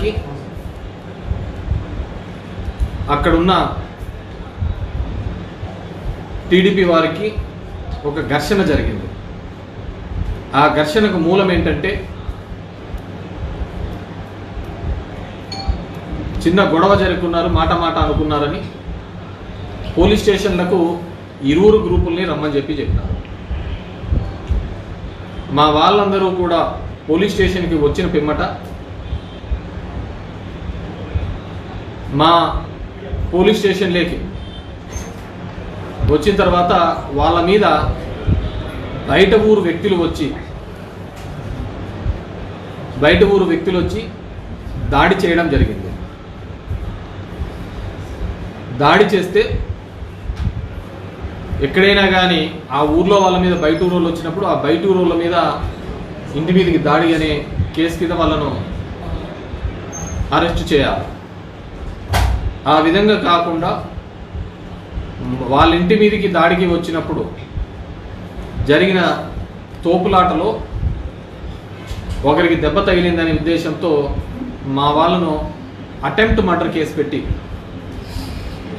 కి అక్కడున్న టీడీపీ వారికి ఒక ఘర్షణ జరిగింది. ఆ ఘర్షణకు మూలం ఏంటంటే చిన్న గొడవ జరుపుకున్నారు మాట మాట అనుకున్నారని పోలీస్ స్టేషన్లకు ఇరువురు గ్రూపుల్ని రమ్మని చెప్పి చెప్పినారు. మా వాళ్ళందరూ కూడా పోలీస్ స్టేషన్కి వచ్చిన పిమ్మట మా పోలీస్ స్టేషన్లోకి వచ్చిన తర్వాత వాళ్ళ మీద బయట ఊరు వ్యక్తులు వచ్చి బయట ఊరు వ్యక్తులు వచ్చి దాడి చేయడం జరిగింది. దాడి చేస్తే ఎక్కడైనా కానీ ఆ ఊర్లో వాళ్ళ మీద బయట ఊరోళ్ళు వచ్చినప్పుడు ఆ బయట ఊరోళ్ళ మీద ఇంటి మీదకి దాడి అనే కేసు కింద వాళ్ళను అరెస్ట్ చేయాలి. ఆ విధంగా కాకుండా వాళ్ళ ఇంటి మీదకి దాడికి వచ్చినప్పుడు జరిగిన తోపులాటలో ఒకరికి దెబ్బ తగిలిందనే ఉద్దేశంతో మా వాళ్ళను అటెంప్ట్ మర్డర్ కేసు పెట్టి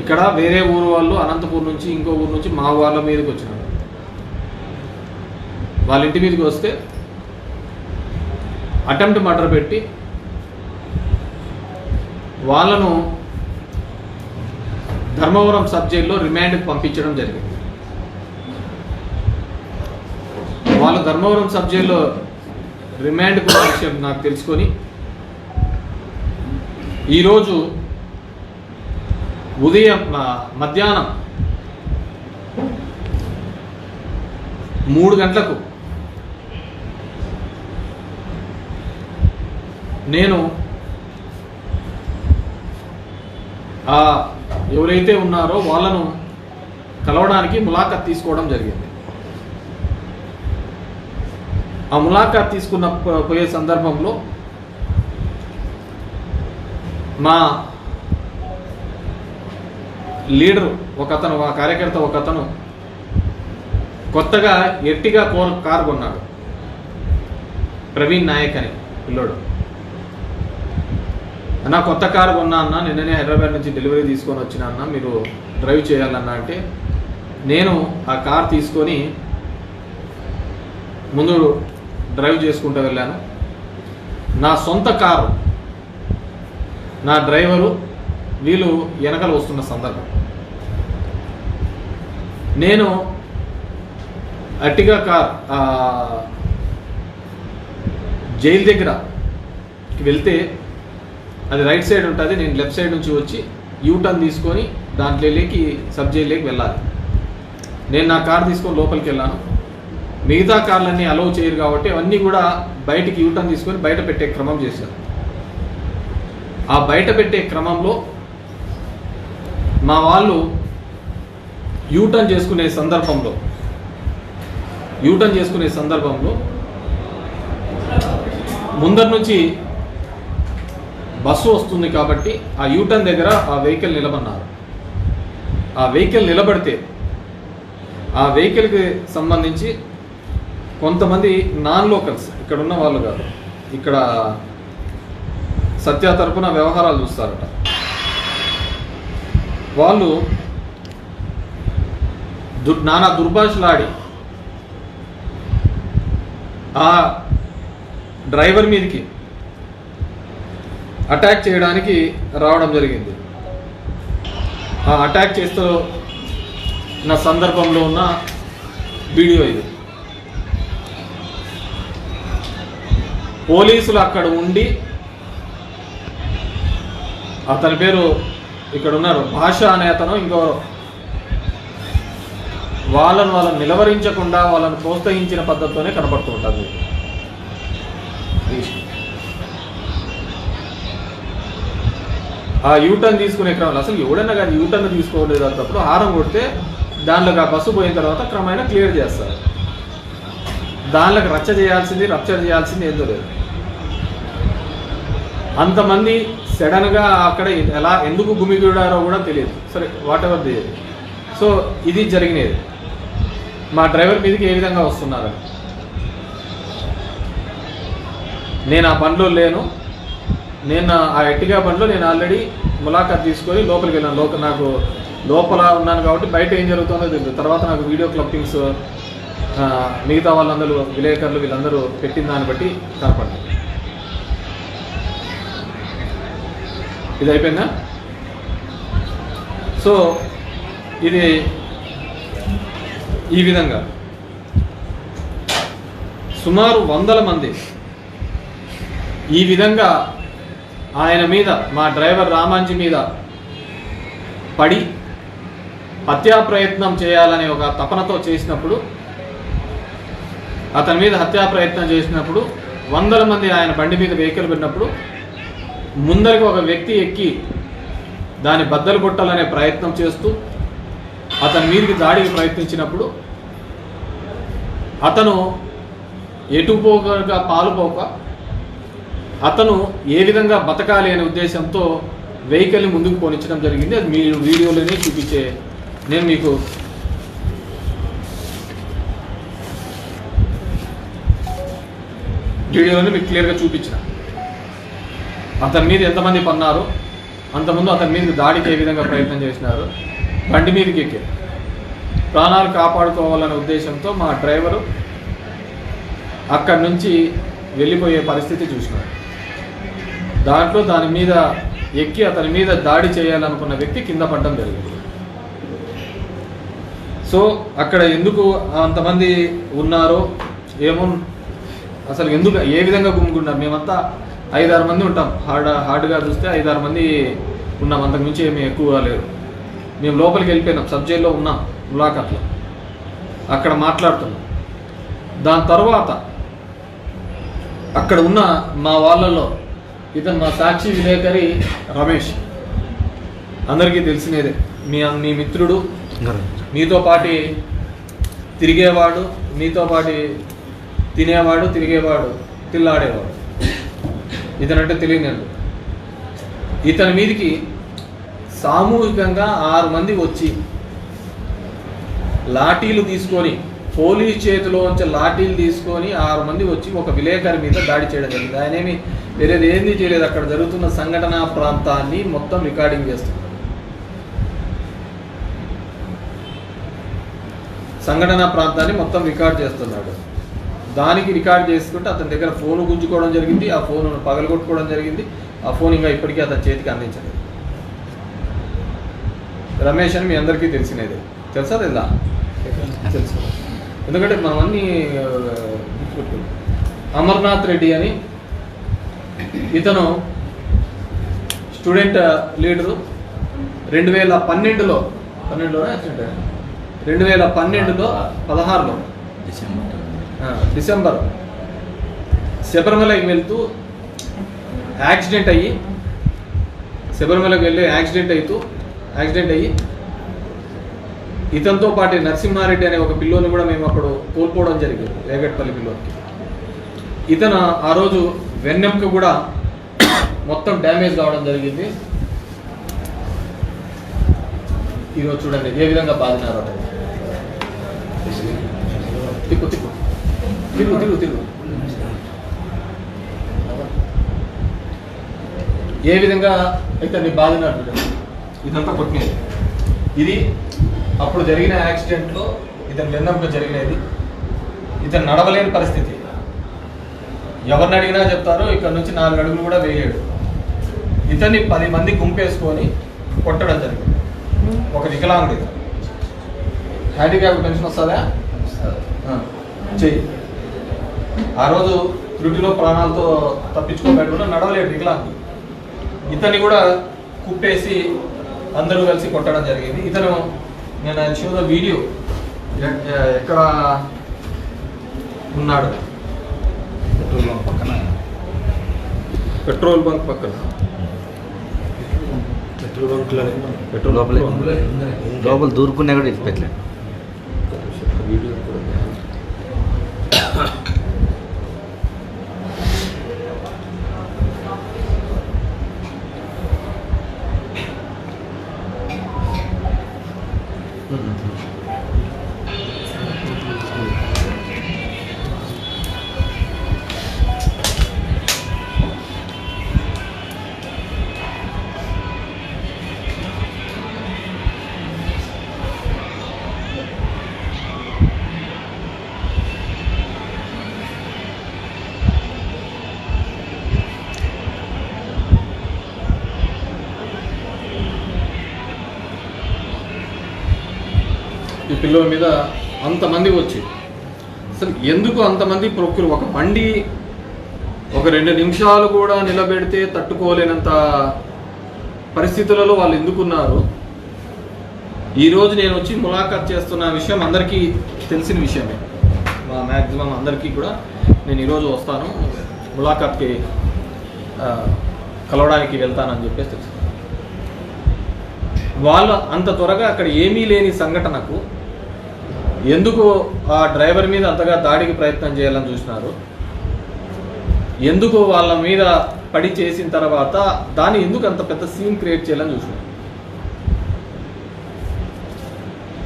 ఇక్కడ వేరే ఊరు వాళ్ళు అనంతపూర్ నుంచి ఇంకో ఊరు నుంచి మా వాళ్ళ మీదకి వచ్చినారు. వాళ్ళ ఇంటి మీదకి వస్తే అటెంప్ట్ మర్డర్ పెట్టి వాళ్ళను ధర్మవరం సబ్ జైల్లో రిమాండ్కి పంపించడం జరిగింది. వాళ్ళు ధర్మవరం సబ్ జైల్లో రిమాండ్ విషయం నాకు తెలుసుకొని ఈరోజు ఉదయం మధ్యాహ్నం మూడు గంటలకు నేను ఆ ఎవరైతే ఉన్నారో వాళ్ళను కలవడానికి ములాఖత్ తీసుకోవడం జరిగింది. ఆ ములాఖాత్ తీసుకున్న పోయే సందర్భంలో మా లీడరు ఒకతను మా ఆ కార్యకర్త ఒక అతను కొత్తగా ఎర్టిగా కోర్ కారు కొన్నాడు. ప్రవీణ్ నాయక్ అని పిల్లోడు. అన్న కొత్త కారు కొన్నా అన్న నిన్ననే హైదరాబాద్ నుంచి డెలివరీ తీసుకొని వచ్చిన అన్న మీరు డ్రైవ్ చేయాలన్నా అంటే నేను ఆ కార్ తీసుకొని ముందు డ్రైవ్ చేసుకుంటూ వెళ్ళాను. నా సొంత కారు నా డ్రైవరు వీళ్ళు వెనకలు వస్తున్న సందర్భం. నేను అట్టిగా కార్ జైలు దగ్గర వెళ్తే అది రైట్ సైడ్ ఉంటుంది నేను లెఫ్ట్ సైడ్ నుంచి వచ్చి యూటర్న్ తీసుకొని దాంట్లోకి సబ్ జైల్లోకి వెళ్ళాలి. నేను నా కార్ తీసుకొని లోపలికి వెళ్ళాను. మిగతా కార్లన్నీ అలౌ చేయరు కాబట్టి అవన్నీ కూడా బయటికి యూటర్న్ తీసుకొని బయట పెట్టే క్రమం చేశారు ఆ బయట పెట్టే క్రమంలో మా వాళ్ళు యూటర్న్ చేసుకునే సందర్భంలో యూటర్న్ చేసుకునే సందర్భంలో ముందర నుంచి బస్సు వస్తుంది కాబట్టి ఆ యూటర్న్ దగ్గర ఆ వెహికల్ నిలబన్నారు ఆ వెహికల్ నిలబడితే ఆ వెహికల్కి సంబంధించి కొంతమంది నాన్ లోకల్స్ ఇక్కడ ఉన్న వాళ్ళు కాదు ఇక్కడ సత్య తరపున వ్యవహారాలు చూస్తారట. వాళ్ళు దు నానా దుర్భాషలాడి ఆ డ్రైవర్ మీదకి అటాక్ చేయడానికి రావడం జరిగింది. ఆ అటాక్ చేస్తూ నా సందర్భంలో ఉన్న వీడియో ఇది. పోలీసులు అక్కడ ఉండి అతని పేరు ఇక్కడ ఉన్నారు. భాష అనే అతను ఇంకో వాళ్ళను వాళ్ళని నిలవరించకుండా వాళ్ళని ప్రోత్సహించిన పద్ధతితోనే కనపడుతూ ఉంటుంది. ఆ యూటర్న్ తీసుకునే క్రమంలో అసలు ఎవడన్నా కానీ యూటర్న్ తీసుకోలేదు అన్నప్పుడు హారం కొడితే దానిలోకి ఆ బస్సు పోయిన తర్వాత క్రమేణా క్లియర్ చేస్తారు. దానిలోకి రచ్చ చేయాల్సింది రప్చర్ చేయాల్సింది ఏందో లేదు. అంతమంది సడన్గా అక్కడ ఎలా ఎందుకు గుమిగూడారో కూడా తెలియదు. సరే వాట్ ఎవర్ ది సో ఇది జరిగినది. మా డ్రైవర్ మీదకి ఏ విధంగా వస్తున్నారని. నేను ఆ బండ్లో లేను. నేను ఆ ఎట్టిగా బండిలో నేను ఆల్రెడీ ములాఖాత్ తీసుకొని లోపలికి వెళ్ళాను. లోపల నాకు లోపల ఉన్నాను కాబట్టి బయట ఏం జరుగుతుందో తెలియదు. తర్వాత నాకు వీడియో క్లిప్పింగ్స్ మిగతా వాళ్ళందరూ విలేకరులు వీళ్ళందరూ పెట్టిన దాన్ని బట్టి కనపడింది ఇది అయిపోయిందా? సో ఇది ఈ విధంగా. సుమారు వందల మంది ఈ విధంగా ఆయన మీద మా డ్రైవర్ రామాంజీ మీద పడి హత్యా ప్రయత్నం చేయాలనే ఒక తపనతో చేసినప్పుడు అతని మీద హత్యా ప్రయత్నం చేసినప్పుడు వందల మంది ఆయన బండి మీద వెహికల్ పెట్టినప్పుడు ముందరికి ఒక వ్యక్తి ఎక్కి దాన్ని బద్దలు కొట్టాలనే ప్రయత్నం చేస్తూ అతని మీదకి దాడికి ప్రయత్నించినప్పుడు అతను ఎటుపోక పాలుపోక అతను ఏ విధంగా బతకాలి అనే ఉద్దేశంతో వెహికల్ని ముందుకు పోనిచ్చడం జరిగింది. అది మీరు వీడియోలోనే చూపించే నేను మీకు వీడియోలోనే మీకు క్లియర్గా చూపించిన. అతని మీద ఎంతమంది పన్నారు అంతకుముందు అతని మీద దాడికి ఏ విధంగా ప్రయత్నం చేసినారు బండి మీదకి ఎక్కి ప్రాణాలు కాపాడుకోవాలనే ఉద్దేశంతో మా డ్రైవరు అక్కడి నుంచి వెళ్ళిపోయే పరిస్థితి చూసినాడు దాంట్లో దాని మీద ఎక్కి అతని మీద దాడి చేయాలనుకున్న వ్యక్తి కింద పడడం జరిగింది. సో అక్కడ ఎందుకు అంతమంది ఉన్నారో ఏమో అసలు ఎందుకు ఏ విధంగా గుమ్ముకున్నారు మేమంతా ఐదారు మంది ఉంటాం. హార్డ్ హార్డ్గా చూస్తే ఐదారు మంది ఉన్నాం. అంతకుమించి ఏమీ ఎక్కువ లేదు. మేము లోపలికి వెళ్ళిపోయినాం. సబ్ జైల్లో ఉన్నాం. ములాఖాట్లో అక్కడ మాట్లాడుతున్నాం. దాని తర్వాత అక్కడ ఉన్న మా వాళ్ళలో ఇతను మా సాక్షి విలేకరి రమేష్. అందరికీ తెలిసినదే. మీ మీ మిత్రుడు మీతో పాటి తిరిగేవాడు మీతో పాటి తినేవాడు తిరిగేవాడు తిల్లాడేవాడు. ఇతనంటే తెలియదు ఇతని మీదికి సామూహికంగా ఆరు మంది వచ్చి లాఠీలు తీసుకొని పోలీస్ చేతిలోంచి లాఠీలు తీసుకొని ఆరు మంది వచ్చి ఒక విలేకరి మీద దాడి చేయడం జరిగింది. ఆయనేమి వేరేది ఏంది చేయలేదు అక్కడ జరుగుతున్న సంఘటనా ప్రాంతాన్ని మొత్తం రికార్డింగ్ చేస్తున్నారు. సంఘటన ప్రాంతాన్ని మొత్తం రికార్డ్ చేస్తున్నాడు. దానికి రికార్డ్ చేసుకుంటే అతని దగ్గర ఫోన్ గుంజుకోవడం జరిగింది ఆ ఫోన్ పగలగొట్టుకోవడం జరిగింది ఆ ఫోన్ ఇంకా ఇప్పటికీ అతని చేతికి అందించలేదు. రమేష్ అని మీ అందరికీ తెలిసినదే. తెలుసా తెలుదా తెలుసు. ఎందుకంటే మనం అన్నీ అమర్నాథ్ రెడ్డి అని ఇతను స్టూడెంట్ లీడరు. రెండు వేల పన్నెండులో పన్నెండులో యాక్సిడెంట్ రెండు వేల పన్నెండులో పదహారులో. ఆ, డిసెంబర్. శబరిమలకి వెళ్తూ యాక్సిడెంట్ అయ్యి శబరిమలకి వెళ్ళి యాక్సిడెంట్ అవుతూ యాక్సిడెంట్ అయ్యి ఇతనితో పాటు నరసింహారెడ్డి అనే ఒక పిల్లోని కూడా మేము అప్పుడు కోల్పోవడం జరిగింది రేగట్పల్లి పిల్లోనికి. ఇతను ఆ రోజు వెన్నెంక కూడా మొత్తం డ్యామేజ్ కావడం జరిగింది. ఈరోజు చూడండి ఏ విధంగా బాధినారో. తిప్పు తిప్పు. తిరుగు తిరుగు తిరుగు. ఏ విధంగా అయితే నీ బాధినారు చూడండి. ఇదంతా కొట్టినది. ఇది అప్పుడు జరిగిన యాక్సిడెంట్లో ఇతను వెన్నెంక జరిగినది. ఇతను నడవలేని పరిస్థితి. ఎవరిని అడిగినా చెప్తారు ఇక్కడ నుంచి నాలుగు అడుగులు కూడా వేయలేడు ఇతన్ని పది మంది గుంపేసుకొని కొట్టడం జరిగింది. ఒక వికలాంగుడు ఇతను హ్యాండిక్యాప్ పెన్షన్ వస్తుందా? చెయ్యి. ఆ రోజు త్రుటిలో ప్రాణాలతో తప్పించుకోబెట్టు కూడా నడవలేడు వికలాంగుడు. ఇతన్ని కూడా కుప్పేసి అందరూ కలిసి కొట్టడం జరిగింది. ఇతను నేను షోలో వీడియో ఎక్కడ ఉన్నాడు. పెట్రోల్ బంక్ పక్కన. పెట్రోల్ బంక్లో పెట్రోల్ లోపలే. బంక్ లోపల. దూరుకున్నా కూడా ఇచ్చిపెట్టలే వీడియో పిల్లల మీద అంతమంది వచ్చి. అసలు ఎందుకు అంతమంది ప్రొక్యూర్ ఒక బండి ఒక రెండు నిమిషాలు కూడా నిలబెడితే తట్టుకోలేనంత పరిస్థితులలో వాళ్ళు ఎందుకున్నారు? ఈరోజు నేను వచ్చి ములాఖాత్ చేస్తున్న విషయం అందరికీ తెలిసిన విషయమే. మా మ్యాక్సిమం అందరికీ కూడా నేను ఈరోజు వస్తాను. ములాఖాత్కి కలవడానికి వెళ్తానని చెప్పేసి తెలుసు. వాళ్ళు అంత త్వరగా అక్కడ ఏమీ లేని సంఘటనకు ఎందుకు ఆ డ్రైవర్ మీద అంతగా దాడికి ప్రయత్నం చేయాలని చూసినారు? ఎందుకు వాళ్ళ మీద పడి చేసిన తర్వాత దాన్ని ఎందుకు అంత పెద్ద సీన్ క్రియేట్ చేయాలని చూసినారు?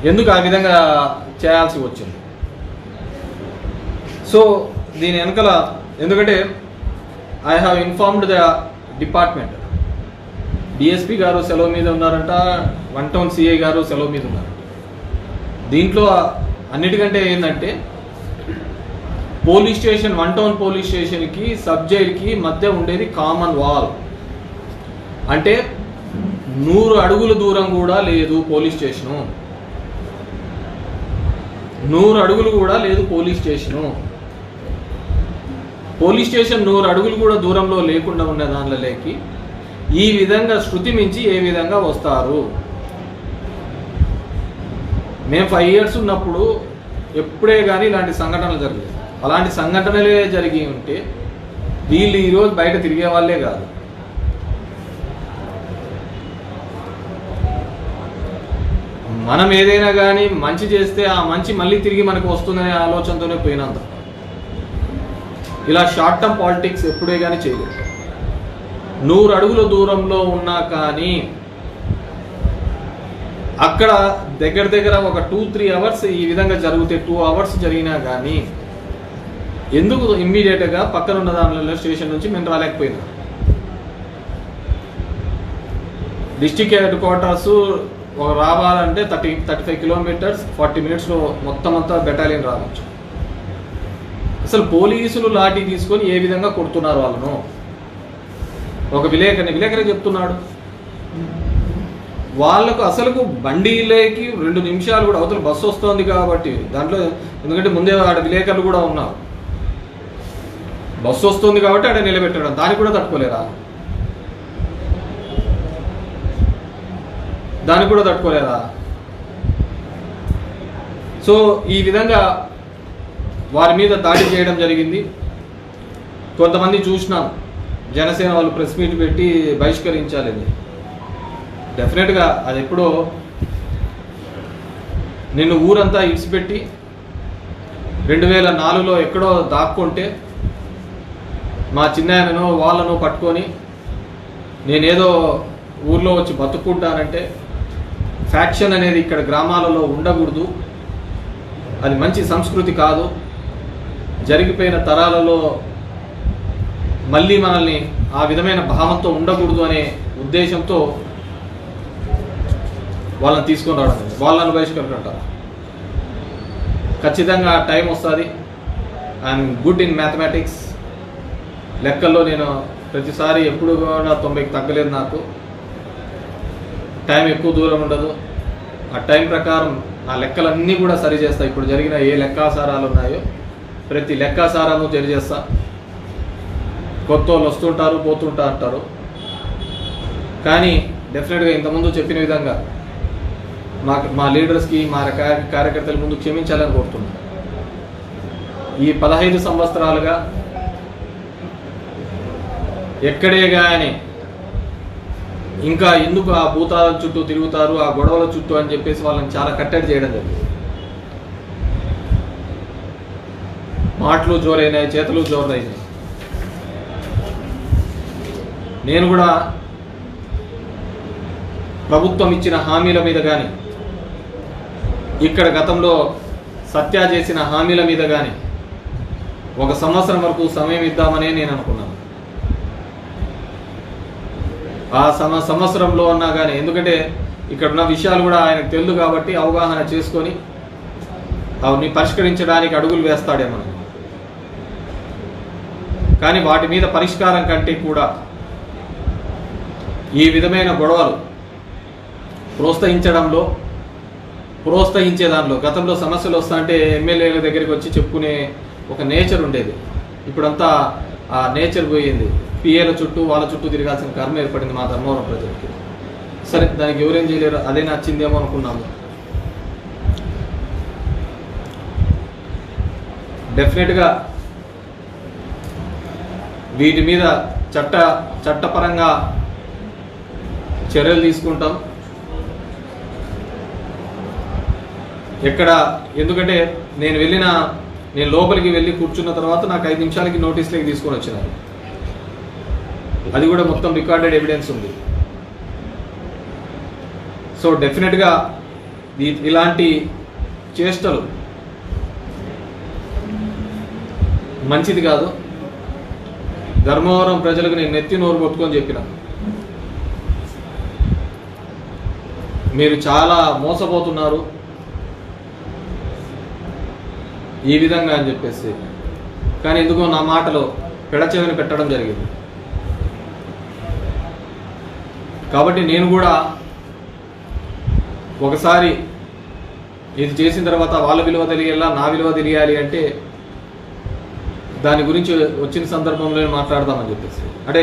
ఎందుకు ఆ విధంగా చేయాల్సి వచ్చింది? సో దీని వెనకల ఎందుకంటే I have informed the department DSP గారు సెలవు మీద ఉన్నారంట వన్ టౌన్ సిఐ గారు సెలవు మీద ఉన్నారు దీంట్లో అన్నిటికంటే ఏంటంటే police station one town police స్టేషన్కి సబ్ జైలుకి మధ్య ఉండేది కామన్ వాల్. అంటే నూరు అడుగుల దూరం కూడా లేదు పోలీస్ స్టేషను. నూరు అడుగులు కూడా లేదు పోలీస్ స్టేషను. పోలీస్ స్టేషన్ నూరు అడుగులు కూడా దూరంలో లేకుండా ఉన్న దానిలోకి ఈ విధంగా శృతి మించి ఏ విధంగా వస్తారు? మేము ఫైవ్ ఇయర్స్ ఉన్నప్పుడు ఎప్పుడే కానీ ఇలాంటి సంఘటనలు జరగలేదు అలాంటి సంఘటనలే జరిగి ఉంటే వీళ్ళు ఈరోజు బయట తిరిగే వాళ్ళే కాదు. మనం ఏదైనా కానీ మంచి చేస్తే ఆ మంచి మళ్ళీ తిరిగి మనకు వస్తుందనే ఆలోచనతోనే పోయినంత ఇలా షార్ట్ టర్మ్ పాలిటిక్స్ ఎప్పుడే కానీ చేయలేదు. నూరు అడుగుల దూరంలో ఉన్నా కానీ అక్కడ దగ్గర దగ్గర ఒక టూ త్రీ అవర్స్ ఈ విధంగా జరిగితే టూ అవర్స్ జరిగినా కానీ ఎందుకు ఇమ్మీడియట్గా పక్కన ఉన్న దానిలో స్టేషన్ నుంచి మేము రాలేకపోయినా? డిస్టిక్ హెడ్ క్వార్టర్స్ ఒక రావాలంటే thirty thirty five kilometres forty మినిట్స్లో మొత్తం అంతా బెటాలియన్ రావచ్చు. అసలు పోలీసులు లాఠీ తీసుకొని ఏ విధంగా కొడుతున్నారు వాళ్ళను? ఒక విలేకరిని విలేకరి చెప్తున్నాడు. వాళ్ళకు అసలుకు బండిలోకి రెండు నిమిషాలు కూడా అవతల బస్సు వస్తుంది కాబట్టి దాంట్లో ఎందుకంటే ముందే ఆడ విలేకరులు కూడా ఉన్నారు. బస్సు వస్తుంది కాబట్టి ఆడ నిలబెట్టడం దానికి కూడా తట్టుకోలేరా? దానికి కూడా తట్టుకోలేరా? సో ఈ విధంగా వారి మీద దాడి చేయడం జరిగింది. కొంతమంది చూసినాం. జనసేన వాళ్ళు ప్రెస్ మీట్ పెట్టి బహిష్కరించాలి అది డెఫినెట్గా అది ఎప్పుడో నిన్ను ఊరంతా ఇడిచిపెట్టి రెండు వేల నాలుగులో ఎక్కడో దాక్కుంటే మా చిన్నాయనను వాళ్ళను పట్టుకొని నేనేదో ఊర్లో వచ్చి బతుకుంటానంటే ఫ్యాక్షన్ అనేది ఇక్కడ గ్రామాలలో ఉండకూడదు. అది మంచి సంస్కృతి కాదు. జరిగిపోయిన తరాలలో మళ్ళీ మనల్ని ఆ విధమైన భావంతో ఉండకూడదు అనే ఉద్దేశంతో వాళ్ళని తీసుకొని రావడం జరిగింది. వాళ్ళని బహిష్కరించారు ఖచ్చితంగా టైం వస్తుంది. ఐఎమ్ గుడ్ ఇన్ మ్యాథమెటిక్స్ లెక్కల్లో నేను ప్రతిసారి ఎప్పుడు కూడా తొంభైకి తగ్గలేదు నాకు. టైం ఎక్కువ దూరం ఉండదు. ఆ టైం ప్రకారం నా లెక్కలన్నీ కూడా సరి చేస్తా. ఇప్పుడు జరిగిన ఏ లెక్కాసారాలు ఉన్నాయో ప్రతి లెక్కాసారము తెలియజేస్తా. కొత్త వాళ్ళు వస్తుంటారు పోతుంటా అంటారు. కానీ డెఫినెట్గా ఇంతకుముందు చెప్పిన విధంగా మా మా లీడర్స్కి మా కార్యకర్తల ముందు క్షమించాలని కోరుతున్నాను ఈ పదహైదు సంవత్సరాలుగా ఎక్కడే కానీ ఇంకా ఎందుకు ఆ భూతాల చుట్టూ తిరుగుతారు ఆ గొడవల చుట్టూ అని చెప్పేసి వాళ్ళని చాలా కట్టడి చేయడం జరిగింది. మాటలు జోరైనాయి చేతులు జోరైనాయి. నేను కూడా ప్రభుత్వం ఇచ్చిన హామీల మీద కానీ ఇక్కడ గతంలో సత్య చేసిన హామీల మీద కానీ ఒక సంవత్సరం వరకు సమయం ఇద్దామనే నేను అనుకున్నాను. ఆ సమ సంవత్సరంలో అన్నా కానీ ఎందుకంటే ఇక్కడ ఉన్న విషయాలు కూడా ఆయనకు తెలుసు కాబట్టి అవగాహన చేసుకొని అవన్నీ పరిష్కరించడానికి అడుగులు వేస్తాడేమో. కానీ వాటి మీద పరిష్కారం కంటే కూడా ఈ విధమైన గొడవలు ప్రోత్సహించడంలో ప్రోత్సహించే దాంట్లో. గతంలో సమస్యలు వస్తాయంటే ఎమ్మెల్యేల దగ్గరికి వచ్చి చెప్పుకునే ఒక నేచర్ ఉండేది. ఇప్పుడంతా ఆ నేచర్ పోయింది. పిఏల చుట్టూ వాళ్ళ చుట్టూ తిరగాల్సిన కర్మ ఏర్పడింది మా ధర్మవరం ప్రజలకి. సరే దానికి ఎవరేం చేయలేరు? అదే నచ్చిందేమో అనుకున్నాము. డెఫినెట్గా వీటి మీద చట్ట చట్టపరంగా చర్యలు తీసుకుంటాం. ఎక్కడ? ఎందుకంటే నేను వెళ్ళిన నేను లోపలికి వెళ్ళి కూర్చున్న తర్వాత నాకు ఐదు నిమిషాలకి నోటీస్లోకి తీసుకొని వచ్చినారు. అది కూడా మొత్తం రికార్డెడ్ ఎవిడెన్స్ ఉంది. సో డెఫినెట్గా ఇలాంటి చేష్టలు మంచిది కాదు. ధర్మవరం ప్రజలకు నేను నెత్తి నోరు కొట్టుకొని చెప్పిన. మీరు చాలా మోసపోతున్నారు. ఈ విధంగా అని చెప్పేసి. కానీ ఎందుకో నా మాటలో పెడచెవిని పెట్టడం జరిగింది. కాబట్టి నేను కూడా ఒకసారి ఇది చేసిన తర్వాత వాళ్ళ విలువ తెలియాలా నా విలువ తెలియాలి అంటే దాని గురించి వచ్చిన సందర్భంలో మాట్లాడదామని చెప్పేసి. అంటే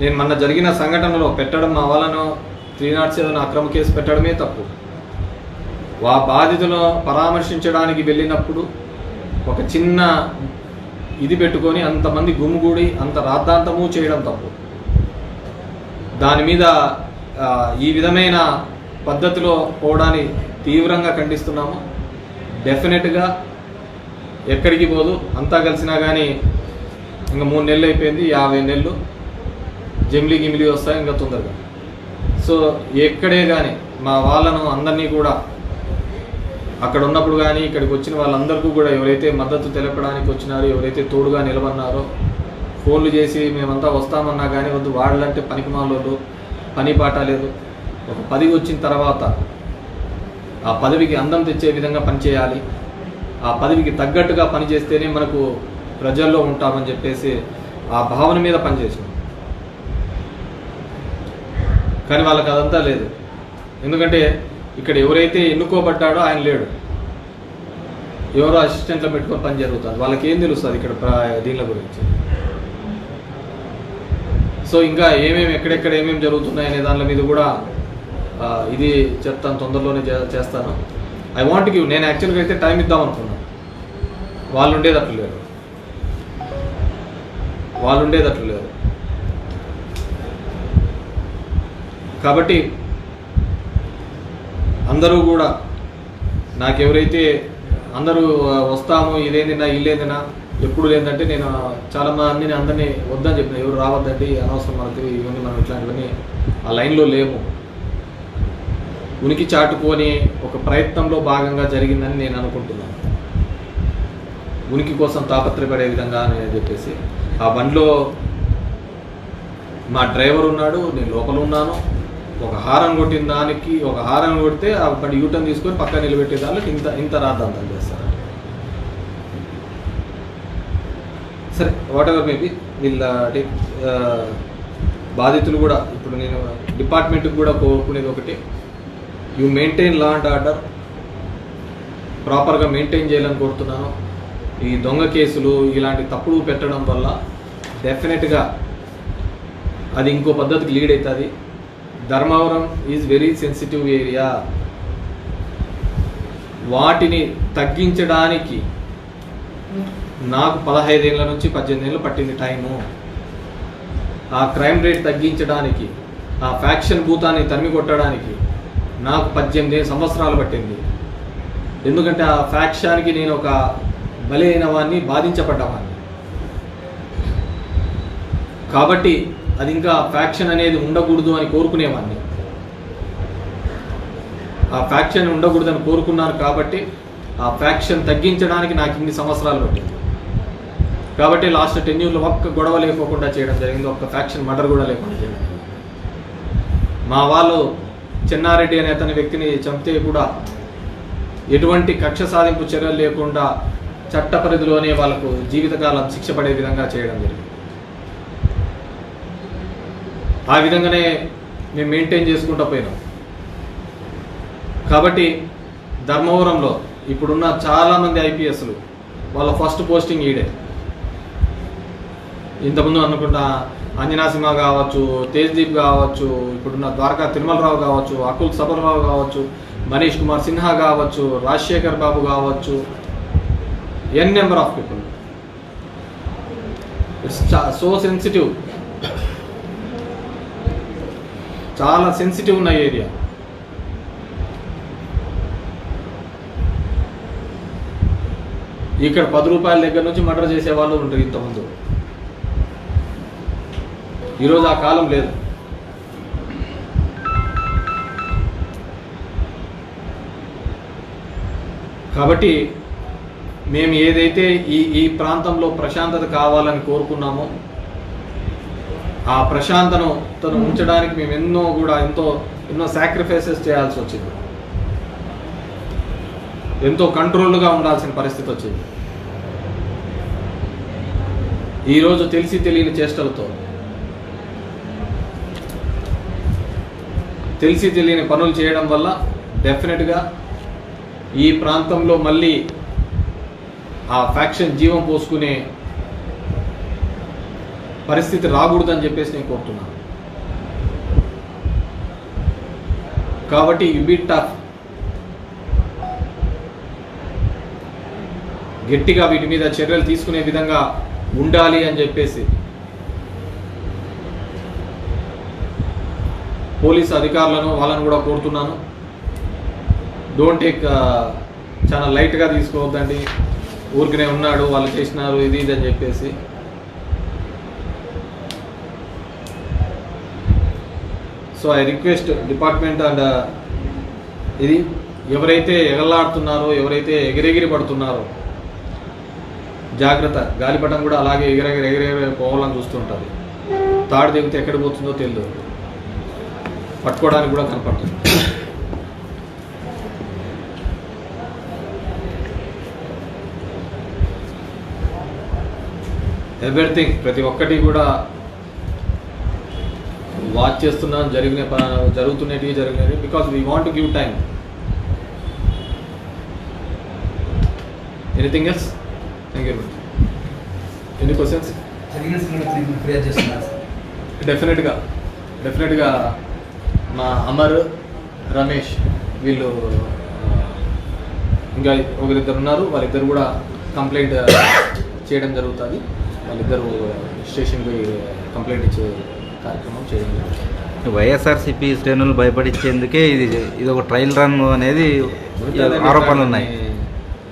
నేను మొన్న జరిగిన సంఘటనలో పెట్టడం మా వాళ్ళను త్రీ నాట్ సెవెన్ అక్రమ కేసు పెట్టడమే తప్పు. వా బాధితులను పరామర్శించడానికి వెళ్ళినప్పుడు ఒక చిన్న ఇది పెట్టుకొని అంతమంది గుమ్ముగూడి అంత రాద్ధాంతము చేయడం తప్పు. దాని మీద ఈ విధమైన పద్ధతిలో పోవడాన్ని తీవ్రంగా ఖండిస్తున్నాము. డెఫినెట్గా ఎక్కడికి పోదు అంతా కలిసినా కానీ ఇంకా మూడు నెలలు అయిపోయింది యాభై నెలలు. జమిలి గిమిలి వస్తాయి ఇంకా తొందరగా. సో ఎక్కడే కానీ మా వాళ్ళను అందరినీ కూడా అక్కడ ఉన్నప్పుడు కానీ ఇక్కడికి వచ్చిన వాళ్ళందరికీ కూడా ఎవరైతే మద్దతు తెలపడానికి వచ్చినారో ఎవరైతే తోడుగా నిలబడినారో ఫోన్లు చేసి మేమంతా వస్తామన్నా కానీ వద్దు వాళ్ళంటే పనికి మాలోళ్ళు పని పాట లేదు. ఒక పదవి వచ్చిన తర్వాత ఆ పదవికి అందం తెచ్చే విధంగా పనిచేయాలి ఆ పదవికి తగ్గట్టుగా పనిచేస్తేనే మనకు ప్రజల్లో ఉంటామని చెప్పేసి ఆ భావన మీద పనిచేసాం కానీ వాళ్ళకి అదంతా లేదు. ఎందుకంటే ఇక్కడ ఎవరైతే ఎన్నుకోబడ్డాడో ఆయన లేడు. ఎవరో అసిస్టెంట్లో పెట్టుకొని పని జరుగుతుంది. వాళ్ళకి ఏం తెలుస్తుంది ఇక్కడ ప్ర- దీనిల గురించి? సో ఇంకా ఏమేమి ఎక్కడెక్కడ ఏమేమి జరుగుతున్నాయి అనే దాని మీద కూడా ఇది చెప్తాను తొందరలోనే చేస్తాను. ఐ వాంట్ గివ్ నేను యాక్చువల్గా అయితే టైం ఇద్దాం అనుకున్నాను వాళ్ళు ఉండేది అట్లు లేరు. వాళ్ళు ఉండేది అట్లు లేరు. కాబట్టి అందరూ కూడా నాకెవరైతే అందరూ వస్తాము ఇదేందినా ఇల్లేందినా ఎప్పుడు లేదంటే నేను చాలా మందిని అందరినీ వద్దని చెప్పిన. ఎవరు రావద్దండి అనవసరం మనకి ఇవన్నీ మనం ఇట్లాంటివన్నీ ఆ లైన్లో లేము. ఉనికి చాటుకొని ఒక ప్రయత్నంలో భాగంగా జరిగిందని నేను అనుకుంటున్నాను. ఉనికి కోసం తాపత్రయపడే విధంగా అని చెప్పేసి. ఆ బండిలో మా డ్రైవర్ ఉన్నాడు నేను లోపల ఉన్నాను. ఒక హారం కొట్టిన దానికి ఒక హారం కొడితే ఆ యూటర్న్ తీసుకొని పక్కన నిలబెట్టే దానికి ఇంత ఇంత రాద్దాంతం చేస్తారు? సరే వాట్ ఎవర్ మేబీ వీళ్ళ బాధితులు కూడా ఇప్పుడు నేను డిపార్ట్మెంట్కి కూడా కోరుకునేది ఒకటి. You maintain law and order ప్రాపర్గా మెయింటైన్ చేయాలని కోరుతున్నాను. ఈ దొంగ కేసులు ఇలాంటి తప్పుడు పెట్టడం వల్ల డెఫినెట్గా అది ఇంకో పద్ధతికి లీడ్ అవుతుంది. Dharmavaram is very sensitive area వాటిని తగ్గించడానికి నాకు పదహైదేళ్ళ నుంచి పద్దెనిమిది ఏళ్ళు పట్టింది టైము ఆ క్రైమ్ రేట్ తగ్గించడానికి ఆ ఫ్యాక్షన్ భూతాన్ని తరిమి కొట్టడానికి నాకు పద్దెనిమిది సంవత్సరాలు పట్టింది. ఎందుకంటే ఆ ఫ్యాక్షన్కి నేను ఒక బలి అయిన వాడిని బాధించబడ్డవాడిని కాబట్టి అది ఇంకా ఫ్యాక్షన్ అనేది ఉండకూడదు అని కోరుకునేవాడిని. ఆ ఫ్యాక్షన్ ఉండకూడదని కోరుకున్నాను కాబట్టి ఆ ఫ్యాక్షన్ తగ్గించడానికి నాకు ఇన్ని సంవత్సరాలు పట్టింది. కాబట్టి లాస్ట్ టెన్ ఇయర్లో ఒక్క గొడవ లేకోకుండా చేయడం జరిగింది. ఒక్క ఫ్యాక్షన్ మర్డర్ కూడా లేకుండా చేయడం జరిగింది. మా వాళ్ళు చెన్నారెడ్డి అనే అతని వ్యక్తిని చంపితే కూడా ఎటువంటి కక్ష సాధింపు చర్యలు లేకుండా చట్ట పరిధిలోనే వాళ్ళకు జీవితకాలం శిక్ష పడే విధంగా చేయడం జరిగింది. ఆ విధంగానే మేము మెయింటైన్ చేసుకుంటూ పోయినాం. కాబట్టి ధర్మవరంలో ఇప్పుడున్న చాలామంది ఐపీఎస్లు వాళ్ళ ఫస్ట్ పోస్టింగ్ ఈడే. ఇంతకుముందు అనుకుంటా అంజనా సింహ కావచ్చు తేజ్దీప్ కావచ్చు ఇప్పుడున్న ద్వారకా తిరుమలరావు కావచ్చు అకుల్ సబర్రావు కావచ్చు మనీష్ కుమార్ సిన్హా కావచ్చు రాజశేఖర్ బాబు కావచ్చు N number of people it's so sensitive చాలా సెన్సిటివ్ ఉన్న ఏరియా ఇక్కడ పది రూపాయల దగ్గర నుంచి మర్డర్ చేసే వాళ్ళు ఉంటారు ఇంతకుముందు. ఈరోజు ఆ కాలం లేదు. కాబట్టి మేము ఏదైతే ఈ ఈ ప్రాంతంలో ప్రశాంతత కావాలని కోరుకున్నామో ఆ ప్రశాంతను తను ఉంచడానికి మేము ఎన్నో కూడా ఎంతో ఎన్నో సాక్రిఫైసెస్ చేయాల్సి వచ్చింది. ఎంతో కంట్రోల్డ్గా ఉండాల్సిన పరిస్థితి వచ్చింది. ఈరోజు తెలిసి తెలియని చేష్టలతో తెలిసి తెలియని పనులు చేయడం వల్ల డెఫినెట్గా ఈ ప్రాంతంలో మళ్ళీ ఆ ఫ్యాక్షన్ జీవం పోసుకునే పరిస్థితి రాకూడదని చెప్పేసి నేను కోరుతున్నాను. కాబట్టి యు బీ టఫ్ గట్టిగా వీటి మీద చర్యలు తీసుకునే విధంగా ఉండాలి అని చెప్పేసి. పోలీస్ అధికారులను వాళ్ళని కూడా కోరుతున్నాను. డోంట్ టేక్ uh, చాలా లైట్గా తీసుకోవద్దండి. ఊరికనే ఉన్నాడు వాళ్ళు చేసినారు ఇది ఇది అని చెప్పేసి. So I request department and uh, ఇది ఎవరైతే ఎగలాడుతున్నారో ఎవరైతే ఎగిరెగిరి పడుతున్నారో జాగ్రత్త. గాలిపటం కూడా అలాగే ఎగిరెగిరి ఎగిరెగిరి పోవాలని చూస్తుంటుంది. తాడు దిగితే ఎక్కడ పోతుందో తెలియదు పట్టుకోవడానికి కూడా కనపడుతుంది ఎవ్రీథింగ్ ప్రతి ఒక్కటి కూడా వాచ్ చేస్తున్నాం జరిగిన జరుగుతున్నవి జరిగినవి because we want give time anything else thank you any questions డెఫినెట్గా డెఫినెట్గా మా అమర్ రమేష్ వీళ్ళు ఇంకా ఒకరిద్దరు ఉన్నారు. వాళ్ళిద్దరు కూడా కంప్లైంట్ చేయడం జరుగుతుంది. వాళ్ళిద్దరు స్టేషన్కి కంప్లైంట్ ఇచ్చే కార్యక్రమం చేయడం జరుగుతుంది. వైఎస్ఆర్సీపీ శ్రేణులు భయపడించేందుకే ఇది ఇది ఒక ట్రయల్ రన్ అనేది ఆరోపణలు ఉన్నాయి.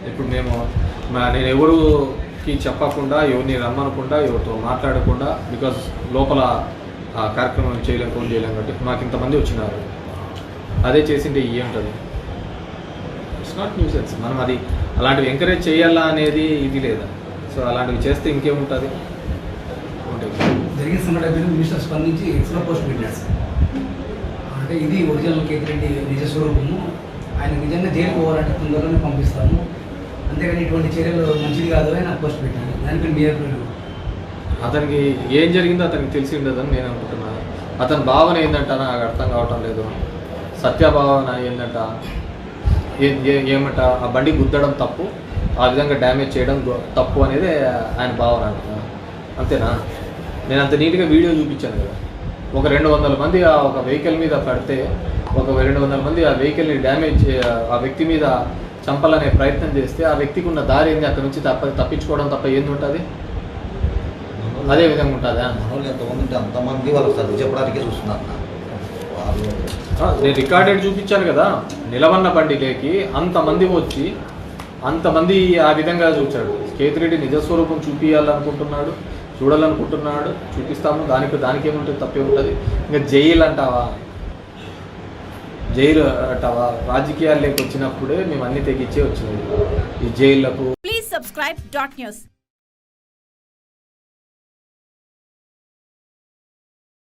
ఇప్పుడు మేము నేను ఎవరుకి చెప్పకుండా ఎవరిని రమ్మనకుండా ఎవరితో మాట్లాడకుండా బికాస్ లోపల ఆ కార్యక్రమం చేయలేం ఫోన్ చేయలేం కాబట్టి మాకు ఇంతమంది వచ్చినారు. అదే చేసింటే ఏముంటుంది ఇట్స్ నాట్ న్యూసెన్స్ మనం అది అలాంటివి ఎంకరేజ్ చేయాలా అనేది ఇది లేదా? సో అలాంటివి చేస్తే ఇంకేముంటుంది? జరిగిన సంఘటన మీద మినిస్టర్ స్పందించి ఎక్స్ట్రా పోస్ట్ పెట్టారు సార్. అంటే ఇది ఒరిజినల్ కేతిరెడ్డి నిజ స్వరూపము. ఆయన నిజంగా జైలు పోవాలంటే తొందరలోనే పంపిస్తాము. అంతేగాని ఇటువంటి చర్యలు మంచిది కాదు అని నాకు పోస్ట్ పెట్టాను దానికి మీరు అతనికి ఏం జరిగిందో అతనికి తెలిసి ఉండదని నేను అనుకుంటున్నాను అతని భావన ఏంటంట నాకు అర్థం కావటం లేదు. సత్య భావన ఏంటంట ఏమంట? ఆ బండి గుద్దడం తప్పు. ఆ విధంగా డ్యామేజ్ చేయడం తప్పు అనేది ఆయన భావన అంతేనా? నేను అంత నీట్గా వీడియో చూపించాను కదా. ఒక రెండు వందల మంది ఆ ఒక వెహికల్ మీద పడితే ఒక రెండు వందల మంది ఆ వెహికల్ని డ్యామేజ్ ఆ వ్యక్తి మీద చంపాలనే ప్రయత్నం చేస్తే ఆ వ్యక్తికి ఉన్న దారి ఏంది? అక్కడ నుంచి తప్ప తప్పించుకోవడం తప్ప ఏంది ఉంటుంది? అదే విధంగా ఉంటుందా? ఎంతమంది అంతమంది వాళ్ళకి చదువు చెప్పడానికే చూస్తున్నారు వాళ్ళు నేను రికార్డెడ్ చూపించాను కదా. నిలవన్న బండిలోకి అంతమంది వచ్చి అంతమంది ఆ విధంగా చూచాడు కేతిరెడ్డి నిజస్వరూపం చూపించాలనుకుంటున్నాడు చూడాలనుకుంటున్నాడు చూపిస్తాము. దానికి దానికి ఏముంటుంది తప్పే ఉంటుంది ఇంకా జైలు అంటావా? జైలు అంటావా? రాజకీయాల్లోకి వచ్చినప్పుడే మేము అన్ని తెగించే వచ్చినాయి ఈ జైళ్ళకు ప్లీజ్ సబ్స్క్రైబ్ డాట్ న్యూస్